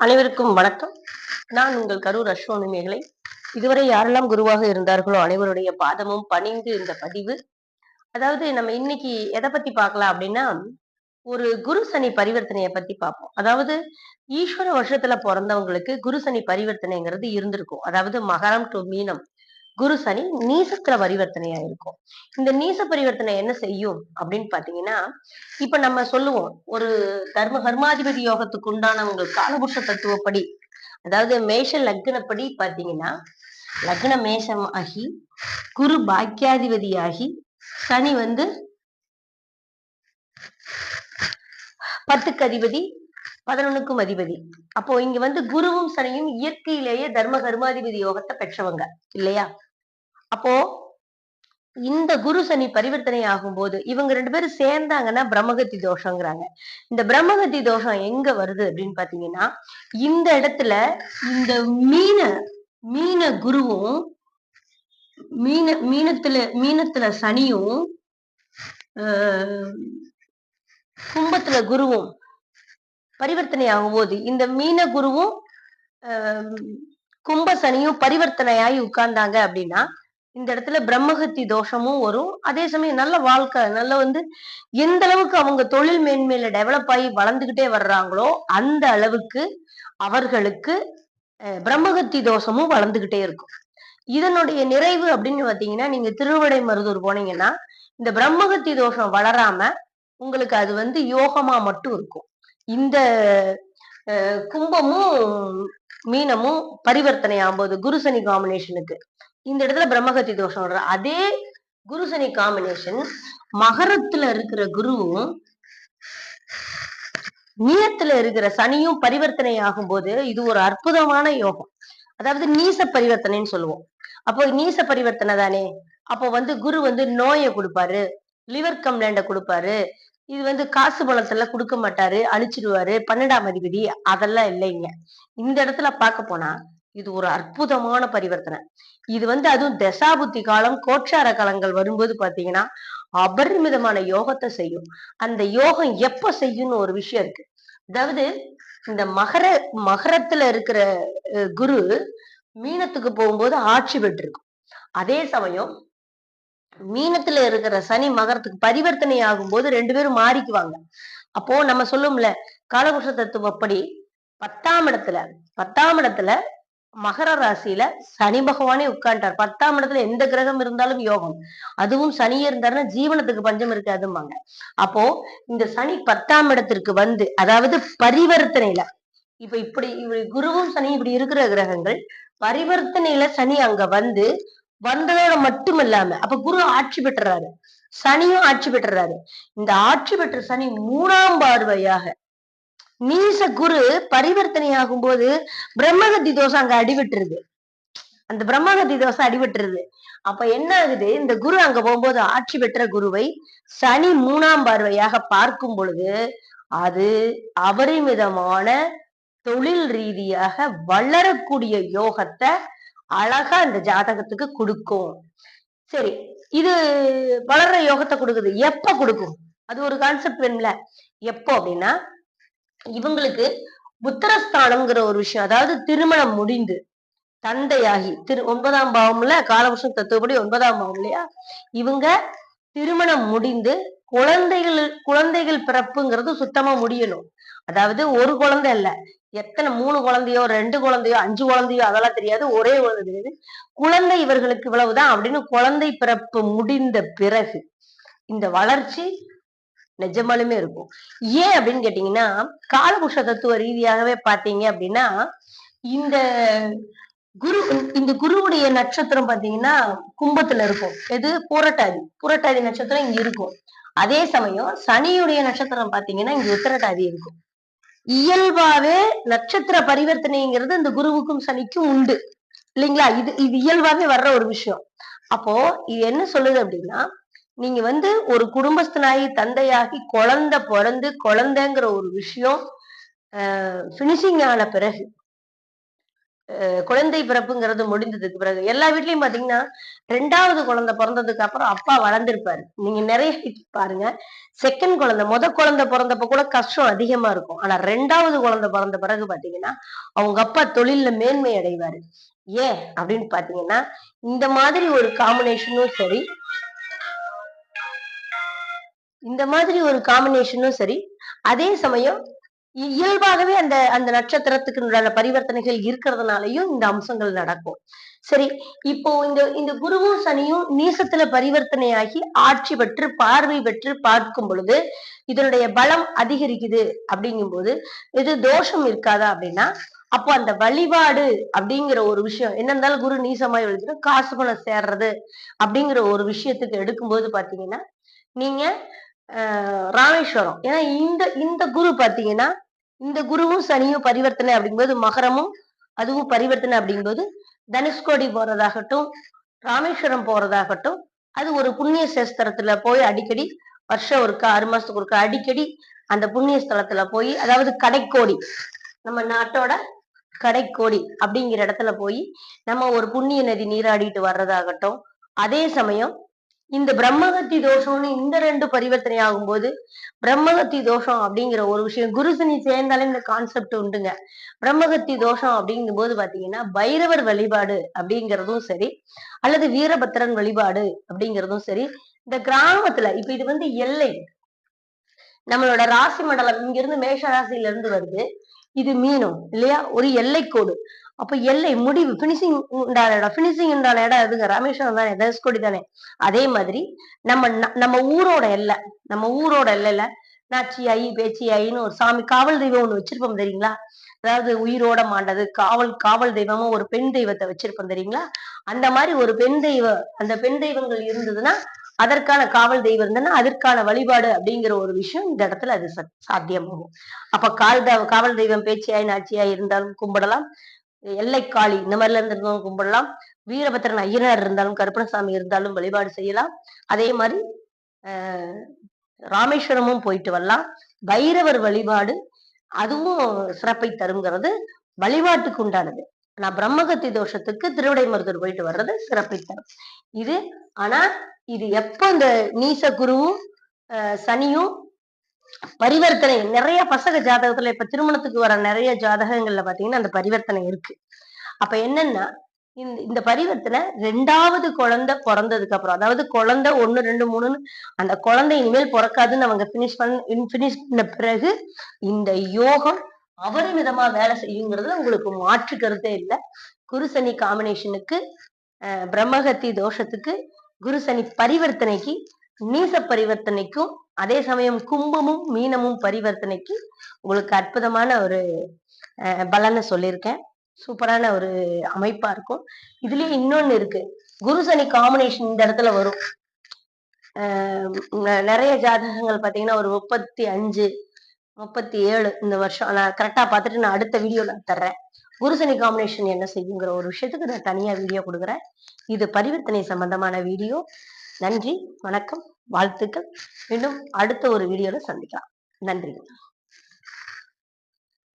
அனைவருக்கும் வணக்கம். நான் உங்கள் கரூர் அஸ்வனிமேகலை இதுவரை யாரெல்லாம் குருவாக இருந்தார்களோ அனைவருடைய பாதமும் பணிந்து இந்த பதிவு. அதாவது நம்ம இன்னைக்கு எதை பத்தி பார்க்கலாம் அப்படின்னா ஒரு குரு சனி பரிவர்த்தனையை பத்தி பார்ப்போம். அதாவது ஈஸ்வர வருஷத்துல பிறந்தவங்களுக்கு குரு சனி பரிவர்த்தனைங்கிறது இருந்திருக்கும். அதாவது மகரம் டு மீனம். குரு சனி நீசத்துல பரிவர்த்தனையா இருக்கும். இந்த நீச பரிவர்த்தனை என்ன செய்யும் அப்படின்னு பாத்தீங்கன்னா இப்ப நம்ம சொல்லுவோம் ஒரு தர்ம கர்மாதிபதி யோகத்துக்கு உண்டானவங்க காலபுருஷ தத்துவப்படி அதாவது மேஷ லக்னப்படி பாத்தீங்கன்னா லக்ன மேஷம் ஆகி குரு பாக்கியாதிபதி ஆகி சனி வந்து பத்துக்கு அதிபதி பதினொன்னுக்கும் அதிபதி. அப்போ இங்க வந்து குருவும் சனியும் இயற்கையிலேயே தர்ம கர்மாதிபதி யோகத்தை பெற்றவங்க இல்லையா? அப்போ இந்த குரு சனி பரிவர்த்தனை ஆகும்போது இவங்க ரெண்டு பேரும் சேர்ந்தாங்கன்னா பிரம்மகத்தி தோஷங்கிறாங்க. இந்த பிரம்மகத்தி தோஷம் எங்க வருது அப்படின்னு பாத்தீங்கன்னா இந்த இடத்துல இந்த மீன மீன குருவும் மீன மீனத்துல மீனத்துல சனியும் கும்பத்துல குருவும் பரிவர்த்தனை ஆகும்போது இந்த மீன குருவும் கும்ப சனியும் பரிவர்த்தனையாகி உட்கார்ந்தாங்க அப்படின்னா இந்த இடத்துல பிரம்மகத்தி தோஷமும் வரும். அதே சமயம் நல்ல வாழ்க்கை நல்ல வந்து எந்த அளவுக்கு அவங்க தொழில் மேன்மையில டெவலப் ஆகி வளர்ந்துகிட்டே வர்றாங்களோ அந்த அளவுக்கு அவர்களுக்கு அஹ், பிரம்மகத்தி தோஷமும் வளர்ந்துகிட்டே இருக்கும். இதனுடைய நிறைவு அப்படின்னு பாத்தீங்கன்னா நீங்க திருவடை மருதூர் போனீங்கன்னா இந்த பிரம்மகத்தி தோஷம் வளராம உங்களுக்கு அது வந்து யோகமா மட்டும் இருக்கும். இந்த கும்பமும் மீனமும் பரிவர்த்தனை ஆகும்போது குருசனி காம்பினேஷனுக்கு இந்த இடத்துல பிரம்மகத்தி தோஷம் வர்ற அதே குருசனி காம்பினேஷன் மகரத்துல இருக்கிற குருவும் நீயத்துல இருக்கிற சனியும் பரிவர்த்தனை ஆகும் போது இது ஒரு அற்புதமான யோகம். அதாவது நீச பரிவர்த்தனைன்னு சொல்லுவோம். அப்போ நீச பரிவர்த்தனை தானே? அப்போ வந்து குரு வந்து நோயை கொடுப்பாரு லிவர் கம்ப்ளைண்ட கொடுப்பாரு இது வந்து காசு பணத்துல கொடுக்க மாட்டாரு அழிச்சிடுவாரு பன்னெண்டாம் அதிபதி அதெல்லாம் இல்லைங்க. இந்த இடத்துல பார்க்க போனா இது ஒரு அற்புதமான பரிவர்த்தனை. இது வந்து அதுவும் தசாபுத்தி காலம் கோட்சார காலங்கள் வரும்போது பாத்தீங்கன்னா அபரிமிதமான யோகத்தை செய்யும். அந்த யோகம் எப்ப செய்யும்னு ஒரு விஷயம் இருக்கு. அதாவது இந்த மகர மகரத்துல இருக்கிற குரு மீனத்துக்கு போகும்போது ஆட்சி பெற்றிருக்கும். அதே சமயம் மீனத்துல இருக்கிற சனி மகரத்துக்கு பரிவர்த்தனை ஆகும்போது ரெண்டு பேரும் மாறிக்குவாங்க. அப்போ நம்ம சொல்லும்ல காலகுஷ தத்துவப்படி பத்தாம் இடத்துல பத்தாம் இடத்துல மகர ராசியில சனி பகவானே உட்கார்ந்தார் பத்தாம் இடத்துல எந்த கிரகம் இருந்தாலும் யோகம். அதுவும் சனியே இருந்தாருன்னா ஜீவனத்துக்கு பஞ்சம் இருக்காதும்பாங்க. அப்போ இந்த சனி பத்தாம் இடத்திற்கு வந்து அதாவது பரிவர்த்தனையில இப்ப இப்படி இப்படி குருவும் சனி இப்படி இருக்கிற கிரகங்கள் பரிவர்த்தனையில சனி அங்க வந்து வந்ததோட மட்டும் இல்லாம அப்ப குரு ஆட்சி பெற்றுறாரு. சனியும் ஆட்சி பெற்றுறாரு. இந்த ஆட்சி பெற்ற சனி மூணாம் பார்வையாக நீச குரு பரிவர்த்தனை ஆகும்போது பிரம்மகத்தி தோஷம் அங்க அடிபட்டுருது. அந்த பிரம்மகத்தி தோசை அடிபட்டுருது. அப்ப என்ன ஆகுது? இந்த குரு அங்க போகும்போது ஆட்சி பெற்ற குருவை சனி மூணாம் பார்வையாக பார்க்கும் பொழுது அது அபரிமிதமான தொழில் ரீதியாக வளரக்கூடிய யோகத்தை அழகா இந்த ஜாதகத்துக்கு கொடுக்கும். சரி இது வளர்ற யோகத்தை கொடுக்குது. எப்ப கொடுக்கும்? அது ஒரு கான்செப்ட் வேணும்ல. எப்போ அப்படின்னா இவங்களுக்கு புத்திரஸ்தானம்ங்கிற ஒரு விஷயம் அதாவது திருமணம் முடிந்து தந்தையாகி திரு ஒன்பதாம் பாவம்ல காலபுருஷன் தத்துவப்படி ஒன்பதாம் பாவம் இல்லையா? இவங்க திருமணம் முடிந்து குழந்தைகள் குழந்தைகள் பிறப்புங்கிறது சுத்தமா முடியணும். அதாவது ஒரு குழந்தை இல்ல எத்தனை மூணு குழந்தையோ ரெண்டு குழந்தையோ அஞ்சு குழந்தையோ அதெல்லாம் தெரியாது ஒரே குழந்தை தெரியாது. குழந்தை இவர்களுக்கு இவ்வளவுதான் அப்படின்னு குழந்தை பிறப்பு முடிந்த பிறகு இந்த வளர்ச்சி நிஜமாலுமே இருக்கும். ஏன் அப்படின்னு கேட்டீங்கன்னா காலபுருஷ தத்துவ ரீதியாகவே பாத்தீங்க அப்படின்னா இந்த குரு இந்த குருவுடைய நட்சத்திரம் பாத்தீங்கன்னா கும்பத்துல இருக்கும். எது? புரட்டாதி. புரட்டாதி நட்சத்திரம் இங்க இருக்கும். அதே சமயம் சனியுடைய நட்சத்திரம் பாத்தீங்கன்னா இங்க உத்திரட்டாதி இருக்கும். இயல்பாவே நட்சத்திர பரிவர்த்தனைங்கிறது இந்த குருவுக்கும் சனிக்கும் உண்டு. இல்லைங்களா? இது இது இயல்பாவே வர்ற ஒரு விஷயம். அப்போ இது என்ன சொல்லுது அப்படின்னா நீங்க வந்து ஒரு குடும்பஸ்தனாகி தந்தையாகி குழந்தை பிறந்து குழந்தைங்கிற ஒரு விஷயம் பினிஷிங் ஆன பிறகு குழந்தை பிறப்புங்கிறது முடிந்ததுக்கு பிறகு எல்லா வீட்லயும் பாத்தீங்கன்னா ரெண்டாவது குழந்தை பிறந்ததுக்கு அப்புறம் அப்பா வளர்ந்துருப்பாரு. நீங்க நிறைய பாருங்க செகண்ட் குழந்தை முத குழந்தை பிறந்தப்ப கூட கஷ்டம் அதிகமா இருக்கும். ஆனா ரெண்டாவது குழந்தை பிறந்த பிறகு பாத்தீங்கன்னா அவங்க அப்பா தொழில்ல மேன்மை அடைவாரு. ஏன்? அப்படின்னு பாத்தீங்கன்னா இந்த மாதிரி ஒரு காம்பினேஷனும் சரி இந்த மாதிரி ஒரு காம்பினேஷனும் சரி அதே சமயம் இயல்பாகவே அந்த அந்த நட்சத்திரத்துக்கு உண்டான பரிவர்த்தனைகள் இருக்கிறதுனாலயும் இந்த அம்சங்கள் நடக்கும். சரி இப்போ இந்த இந்த குருவும் சனியும் நீசத்துல பரிவர்த்தனையாகி ஆட்சி பெற்று பார்வை பெற்று பார்க்கும் பொழுது இதனுடைய பலம் அதிகரிக்குது அப்படிங்கும் போது இது தோஷம் இருக்காதா அப்படின்னா அப்போ அந்த வழிபாடு அப்படிங்கிற ஒரு விஷயம் என்ன இருந்தாலும் குரு நீசமாய் எழுதுற காசு பணம் சேர்றது அப்படிங்கிற ஒரு விஷயத்துக்கு எடுக்கும்போது பாத்தீங்கன்னா நீங்க ராமேஸ்வரம். ஏன்னா இந்த இந்த குரு பாத்தீங்கன்னா இந்த குருவும் சனியும் பரிவர்த்தனை அப்படிங்கும்போது மகரமும் அதுவும் பரிவர்த்தனை அப்படிங்கும்போது தனுஷ்கோடி போறதாகட்டும் ராமேஸ்வரம் போறதாகட்டும் அது ஒரு புண்ணிய சேஸ்திரத்துல போய் அடிக்கடி வருஷம் ஒருக்கா ஆறு மாசத்துக்கு ஒருக்கா அடிக்கடி அந்த புண்ணிய ஸ்தலத்துல போய் அதாவது கடைக்கோடி நம்ம நாட்டோட கடைக்கோடி அப்படிங்கிற இடத்துல போய் நம்ம ஒரு புண்ணிய நதி நீராடிட்டு வர்றதாகட்டும் அதே சமயம் இந்த பிரம்மகத்தி தோஷம்னு இந்த ரெண்டு பரிவர்த்தனை ஆகும்போது பிரம்மகத்தி தோஷம் அப்படிங்கிற ஒரு விஷயம் குருசனி சேர்ந்தாலே இந்த கான்செப்ட் உண்டுங்க. பிரம்மகத்தி தோஷம் அப்படிங்கும் போது பாத்தீங்கன்னா பைரவர் வழிபாடு அப்படிங்கிறதும் சரி அல்லது வீரபத்திரன் வழிபாடு அப்படிங்கிறதும் சரி இந்த கிராமத்துல இப்ப இது வந்து எல்லை. நம்மளோட ராசி மண்டலம் இங்க இருந்து மேஷ ராசியில இருந்து வருது. இது மீனம் இல்லையா? ஒரு எல்லைக்கோடு. அப்ப எல்லை முடிவு பினிஷிங் உண்டான இடம் பினிஷிங் உண்டான இடம் எதுங்க? ராமேஸ்வரம் தானே தனுஷ்கோடி தானே. அதே மாதிரி நம்ம நம்ம ஊரோட எல்லை நம்ம ஊரோட எல்லையில நாச்சியாயி பேச்சியாயின்னு ஒரு சாமி காவல் தெய்வம் ஒண்ணு வச்சிருப்போம் தெரியுங்களா? அதாவது உயிரோட மாண்டது காவல் காவல் தெய்வமா ஒரு பெண் தெய்வத்தை வச்சிருப்போம் தெரியுங்களா? அந்த மாதிரி ஒரு பெண் தெய்வ அந்த பெண் தெய்வங்கள் இருந்ததுன்னா அதற்கான காவல் தெய்வம் இருந்ததுன்னா அதற்கான வழிபாடு அப்படிங்கிற ஒரு விஷயம் இந்த இடத்துல அது சாத்தியமாகும். அப்ப கால் காவல் தெய்வம் பேச்சியாய் நாச்சியாய் இருந்தாலும் கும்பிடலாம். எல்லைக்காளி இந்த மாதிரில இருந்திருந்தவங்க கும்பிடலாம். வீரபத்திரன் ஐயனார் இருந்தாலும் கருப்பணசாமி இருந்தாலும் வழிபாடு செய்யலாம். அதே மாதிரி ராமேஸ்வரமும் போயிட்டு வரலாம். பைரவர் வழிபாடு அதுவும் சிறப்பை தருங்கிறது வழிபாட்டுக்கு உண்டானது. நான் பிரம்மகத்தி தோஷத்துக்கு திருவிடை மருத்துவர் போயிட்டு வர்றது சிறப்பை தரும். இது ஆனா இது எப்ப இந்த நீச குருவும் சனியும் பரிவர்த்தனை நிறைய பசங்க ஜாதகத்துல இப்ப திருமணத்துக்கு வர நிறைய ஜாதகங்கள்ல பாத்தீங்கன்னா அந்த பரிவர்த்தனை இருக்கு. அப்ப என்னன்னா இந்த இந்த பரிவர்த்தனை ரெண்டாவது குழந்தை பிறந்ததுக்கு அப்புறம் அதாவது குழந்தை ஒண்ணு ரெண்டு மூணுன்னு அந்த குழந்தை இனிமேல் பிறக்காதுன்னு அவங்க பினிஷ் பண்ண பினிஷ் பண்ண பிறகு இந்த யோகம் அபரிமிதமா வேலை செய்யுங்கிறது உங்களுக்கு மாற்று கருத்தே இல்லை. குருசனி காம்பினேஷனுக்கு பிரம்மகத்தி தோஷத்துக்கு குருசனி பரிவர்த்தனைக்கு நீச பரிவர்த்தனைக்கும் அதே சமயம் கும்பமும் மீனமும் பரிவர்த்தனைக்கு உங்களுக்கு அற்புதமான ஒரு பலனை சொல்லியிருக்கேன். சூப்பரான ஒரு அமைப்பா இருக்கும். இதுலயே இன்னொன்னு இருக்கு. குரு சனி காம்பினேஷன் இந்த இடத்துல வரும். நிறைய ஜாதகங்கள் பாத்தீங்கன்னா ஒரு முப்பத்தி அஞ்சு முப்பத்தி ஏழு இந்த வருஷம். நான் கரெக்டா பார்த்துட்டு நான் அடுத்த வீடியோ நான் தர்றேன். குருசனி காம்பினேஷன் என்ன செய்யுங்கிற ஒரு விஷயத்துக்கு நான் தனியா வீடியோ கொடுக்குறேன். இது பரிவர்த்தனை சம்பந்தமான வீடியோ நன்றி வணக்கம். வாழ்த்துக்கள். இன்னும் அடுத்த ஒரு வீடியோல சந்திக்கலாம். நன்றி